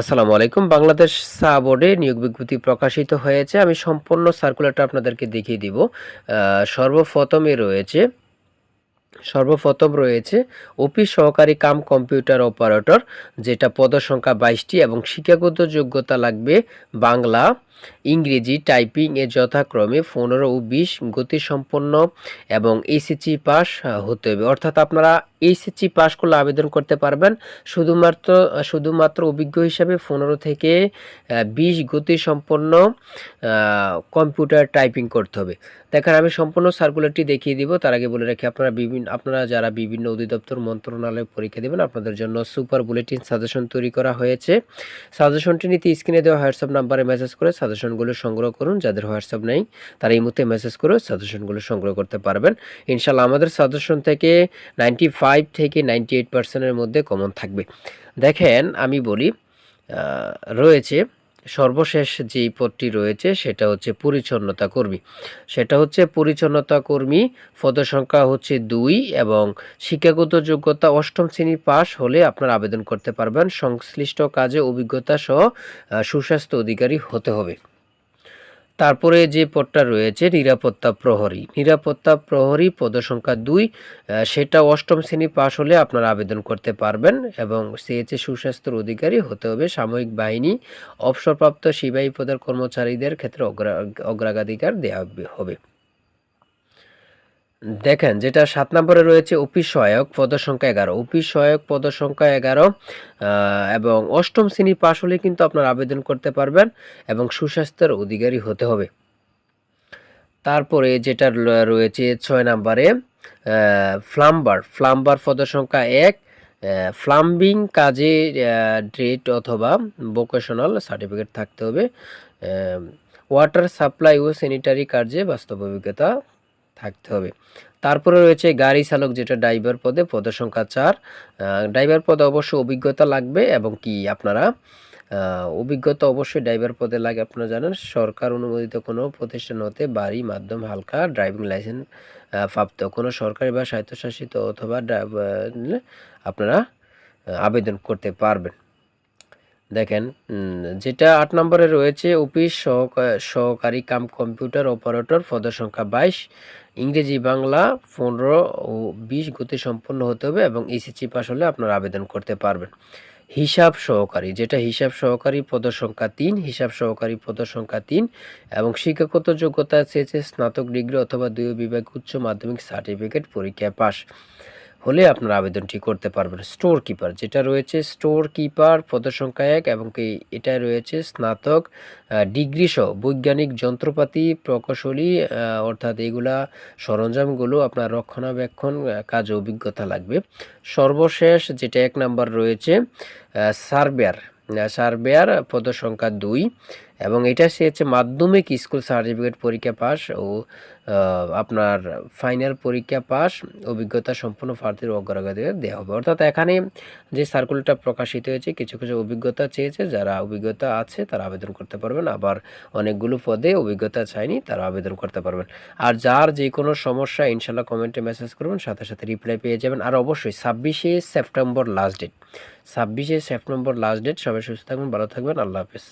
আসসালামু আলাইকুম। বাংলাদেশ চা বোর্ডে নিয়োগ বিজ্ঞপ্তি প্রকাশিত হয়েছে। আমি সম্পূর্ণ সার্কুলারটা আপনাদেরকে দেখিয়ে দিব। সর্বপ্রথমে রয়েছে, সর্বপ্রথম রয়েছে অফিস সহকারী কাম কম্পিউটার অপারেটর, যেটা পদসংখ্যা বাইশটি এবং শিক্ষাগত যোগ্যতা লাগবে বাংলা ইংরেজি টাইপিং এ যথাক্রমে পনেরো ও বিশ গতিসম্পন্ন এবং এসএসসি পাস হতে হবে। অর্থাৎ আপনারা এইচএসসি পাস করলে আবেদন করতে পারবেন। শুধুমাত্র শুধুমাত্র অভিজ্ঞ হিসাবে পনেরো থেকে বিশ গতিসম্পন্ন কম্পিউটার টাইপিং করতে হবে। দেখেন, আমি সম্পূর্ণ সার্কুলারটি দেখিয়ে দিব। তার আগে বলে রাখি, আপনারা বিভিন্ন, আপনারা যারা বিভিন্ন অধিদপ্তর মন্ত্রণালয়ে পরীক্ষা দেবেন, আপনাদের জন্য সুপার বুলেটিন সাজেশন তৈরি করা হয়েছে। সাজেশনটি নিতে স্ক্রিনে দেওয়া হোয়াটসঅ্যাপ নাম্বারে মেসেজ করে সাজেশনগুলো সংগ্রহ করুন, যাদের হোয়াটসঅ্যাপ নেই, তারা এই মুহূর্তে মেসেজ করে সাজেশনগুলো সংগ্রহ করতে পারবেন। ইনশাল্লাহ আমাদের সাজেশন থেকে নাইনটি ফাইভ থেকে নাইনটি এইট পার্সেন্টের মধ্যে কমন থাকবে। দেখেন, আমি বলি রয়েছে সর্বশেষ যেই পদটি রয়েছে সেটা হচ্ছে পরিচ্ছন্নতা কর্মী। সেটা হচ্ছে পরিচ্ছন্নতা কর্মী পদসংখ্যা হচ্ছে দুই এবং শিক্ষাগত যোগ্যতা অষ্টম শ্রেণি পাস হলে আপনার আবেদন করতে পারবেন। সংশ্লিষ্ট কাজে অভিজ্ঞতা সহ সুস্বাস্থ্য অধিকারী হতে হবে। তারপরে যে পদটা রয়েছে, নিরাপত্তা প্রহরী। নিরাপত্তা প্রহরী পদসংখ্যা দুই সেটা অষ্টম শ্রেণি পাশ হলে আপনারা আবেদন করতে পারবেন এবং সিএচএ সুস্বাস্থ্যের অধিকারী হতে হবে সাময়িক বাহিনী। অবসরপ্রাপ্ত সিবাহী পদের কর্মচারীদের ক্ষেত্রে অগ্রা- অগ্রাধিকার দেওয়া হবে। দেখেন, যেটা সাত নম্বরে রয়েছে, অফিস সহায়ক, পদসংখ্যা এগারো। অফিস সহায়ক, পদসংখ্যা এগারো এবং অষ্টম শ্রেণি পাশ হলে কিন্তু আপনার আবেদন করতে পারবেন এবং সুস্বাস্থ্যের অধিকারী হতে হবে। তারপরে যেটা রয়েছে ছয় নম্বরে ফ্লাম্বার ফ্লাম্বার পদসংখ্যা এক ফ্লাম্বিং কাজে ড্রেট অথবা ভোকেশনাল সার্টিফিকেট থাকতে হবে। ওয়াটার সাপ্লাই ও স্যানিটারি কার্যে বাস্তব অভিজ্ঞতা থাকতে হবে। তারপরে রয়েছে গাড়ি চালক যেটা ড্রাইভার পদে পদসংখ্যা চার। ড্রাইভার পদে অবশ্য অভিজ্ঞতা লাগবে এবং কি আপনারা অভিজ্ঞতা অবশ্যই ড্রাইভার পদে লাগে আপনারা জানেন। সরকার অনুমোদিত কোনো প্রতিষ্ঠান হতে বাড়ি, মাধ্যম, হালকা ড্রাইভিং লাইসেন্স প্রাপ্ত কোনো সরকারি বা স্বায়ত্তশাসিত অথবা আপনারা আবেদন করতে পারবেন। দেখেন যেটা আট নম্বরে রয়েছে, অফিস সহকা- সহকারী কাম কম্পিউটার অপারেটর পদসংখ্যা বাইশ। ইংরেজি, বাংলা পনেরো ও বিশ গতি সম্পন্ন হতে হবে এবং এসএসসি পাস হলে আপনারা আবেদন করতে পারবেন। হিসাব সহকারী, যেটা হিসাব সহকারী পদসংখ্যা তিন, হিসাব সহকারী পদসংখ্যা তিন এবং শিক্ষাগত যোগ্যতা চেয়েছে স্নাতক ডিগ্রি অথবা দুই বিভাগ উচ্চ মাধ্যমিক সার্টিফিকেট পরীক্ষায় পাস হলে আপনারা আবেদনটি করতে পারবেন। স্টোর কিপার যেটা রয়েছে স্টোর কিপার পদসংখ্যা এক এবং কি এটা রয়েছে, স্নাতক ডিগ্রি সহ বৈজ্ঞানিক যন্ত্রপাতি, প্রকৌশলী অর্থাৎ এগুলা সরঞ্জামগুলো আপনার রক্ষণাবেক্ষণ কাজে অভিজ্ঞতা লাগবে। সর্বশেষ যেটা এক নাম্বার রয়েছে সার্ভেয়ার। সার্ভেয়ার, পদসংখ্যা দুই। এবং এটা সে হচ্ছে মাধ্যমিক স্কুল সার্টিফিকেট পরীক্ষা পাস ও আপনার ফাইনাল পরীক্ষা পাস, অভিজ্ঞতা সম্পন্ন প্রার্থীর অগ্রাধিকার দেওয়া হবে। অর্থাৎ এখানে যে সার্কুলারটা প্রকাশিত হয়েছে, কিছু কিছু অভিজ্ঞতা চেয়েছে, যারা অভিজ্ঞতা আছে তারা আবেদন করতে পারবেন, আবার অনেকগুলো পদে অভিজ্ঞতা চায়নি তারা আবেদন করতে পারবেন। আর যার যে কোনো সমস্যা ইনশাল্লাহ কমেন্টে মেসেজ করবেন, সাথে সাথে রিপ্লাই পেয়ে যাবেন। আর অবশ্যই ছাব্বিশে সেপ্টেম্বর লাস্ট ডেট ছাব্বিশে সেপ্টেম্বর লাস্ট ডেট সবাই সুস্থ থাকবেন, ভালো থাকবেন, আল্লাহ হাফেজ।